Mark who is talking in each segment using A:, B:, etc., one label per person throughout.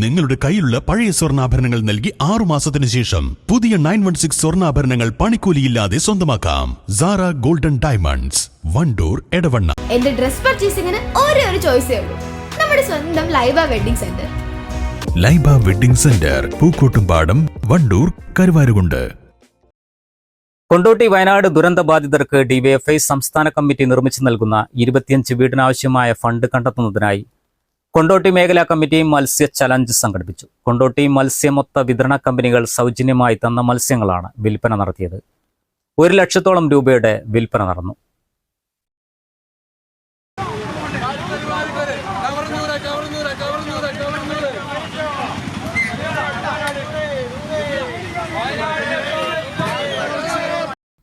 A: നിങ്ങളുടെ കയ്യിലുള്ള പഴയ സ്വർണാഭരണങ്ങൾ നൽകി ആറു മാസത്തിന് ശേഷം പുതിയ നയൻ വൺ സിക്സ് സ്വർണാഭരണങ്ങൾ പണിക്കൂലിയില്ലാതെ സ്വന്തമാക്കാം. Zara golden diamonds Wandoor Edavanna.
B: എന്റെ ഡ്രസ് പർച്ചേസിംഗിന് ഒരേ ഒരു ചോയ്സേ ഉള്ളൂ. നമ്മുടെ സ്വന്തം Laiba wedding center
A: Laiba wedding center Pookkottumpadam Wandoor Karuvarakundu.
C: Kondotty Wayanad ദുരന്ത ബാധിതർക്ക് ഡിവൈഎഫ്ഐ സംസ്ഥാന കമ്മിറ്റി നിർമ്മിച്ചു നൽകുന്ന ഇരുപത്തിയഞ്ച് വീടിനാവശ്യമായ ഫണ്ട് കണ്ടെത്തുന്നതിനായി കൊണ്ടോട്ടി മേഖലാ കമ്മിറ്റി മത്സ്യ ചലഞ്ച് സംഘടിപ്പിച്ചു. കൊണ്ടോട്ടി മത്സ്യമൊത്ത വിതരണ കമ്പനികൾ സൗജന്യമായി തന്ന മത്സ്യങ്ങളാണ് വിൽപ്പന നടത്തിയത്. ഒരു ലക്ഷത്തോളം രൂപയുടെ വിൽപ്പന നടന്നു.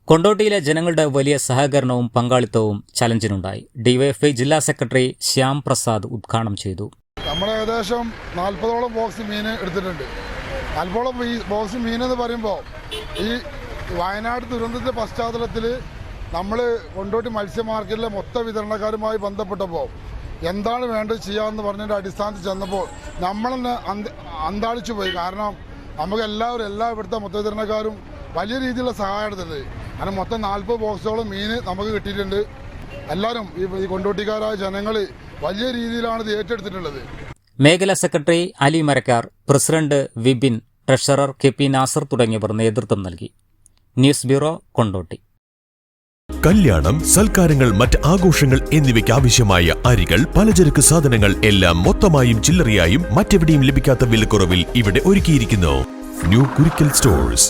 C: കൊണ്ടോട്ടിയിലെ ജനങ്ങളുടെ വലിയ സഹകരണവും പങ്കാളിത്തവും ചലഞ്ചിനുണ്ടായി. ഡിവൈഎഫ്ഐ ജില്ലാ സെക്രട്ടറി ശ്യാം പ്രസാദ് ഉദ്ഘാടനം ചെയ്തു.
D: നമ്മൾ ഏകദേശം നാൽപ്പതോളം ബോക്സ് മീൻ എടുത്തിട്ടുണ്ട്. നാൽപ്പതോളം ബോക്സ് മീൻ എന്ന് പറയുമ്പോൾ ഈ വയനാട് ദുരന്തത്തിന്റെ പശ്ചാത്തലത്തിൽ നമ്മൾ കൊണ്ടോട്ടി മത്സ്യ മാർക്കറ്റിലെ മൊത്ത വിതരണക്കാരുമായി ബന്ധപ്പെട്ടപ്പോൾ എന്താണ് വേണ്ടത് ചെയ്യാമെന്ന് പറഞ്ഞതിന്റെ അടിസ്ഥാനത്തിൽ ചെന്നപ്പോൾ നമ്മളെന്നെ അന്താളിച്ചു പോയി. കാരണം നമുക്ക് എല്ലാവരും എല്ലാ ഇവിടുത്തെ മൊത്ത വിതരണക്കാരും വലിയ രീതിയിലുള്ള സഹായം എടുത്തിട്ടുണ്ട്. കാരണം മൊത്തം നാൽപ്പത് ബോക്സോളം മീൻ നമുക്ക് കിട്ടിയിട്ടുണ്ട്. എല്ലാവരും ഈ കൊണ്ടോട്ടിക്കാരായ ജനങ്ങൾ വലിയ രീതിയിലാണ് ഇത് ഏറ്റെടുത്തിട്ടുള്ളത്.
C: മേഖലാ secretary Ali Marakkar president Vipin treasurer K P Nasar തുടങ്ങിയവർ നേതൃത്വം നൽകി. News bureau Kondotty.
A: കല്യാണം സൽക്കാരങ്ങൾ മറ്റ് ആഘോഷങ്ങൾ എന്നിവയ്ക്ക് ആവശ്യമായ അരികൾ പലചരക്ക് സാധനങ്ങൾ എല്ലാം മൊത്തമായും ചില്ലറയായും മറ്റെവിടെയും ലഭിക്കാത്ത വിലക്കുറവിൽ ഇവിടെ ഒരുക്കിയിരിക്കുന്നു. New Kurikkal stores.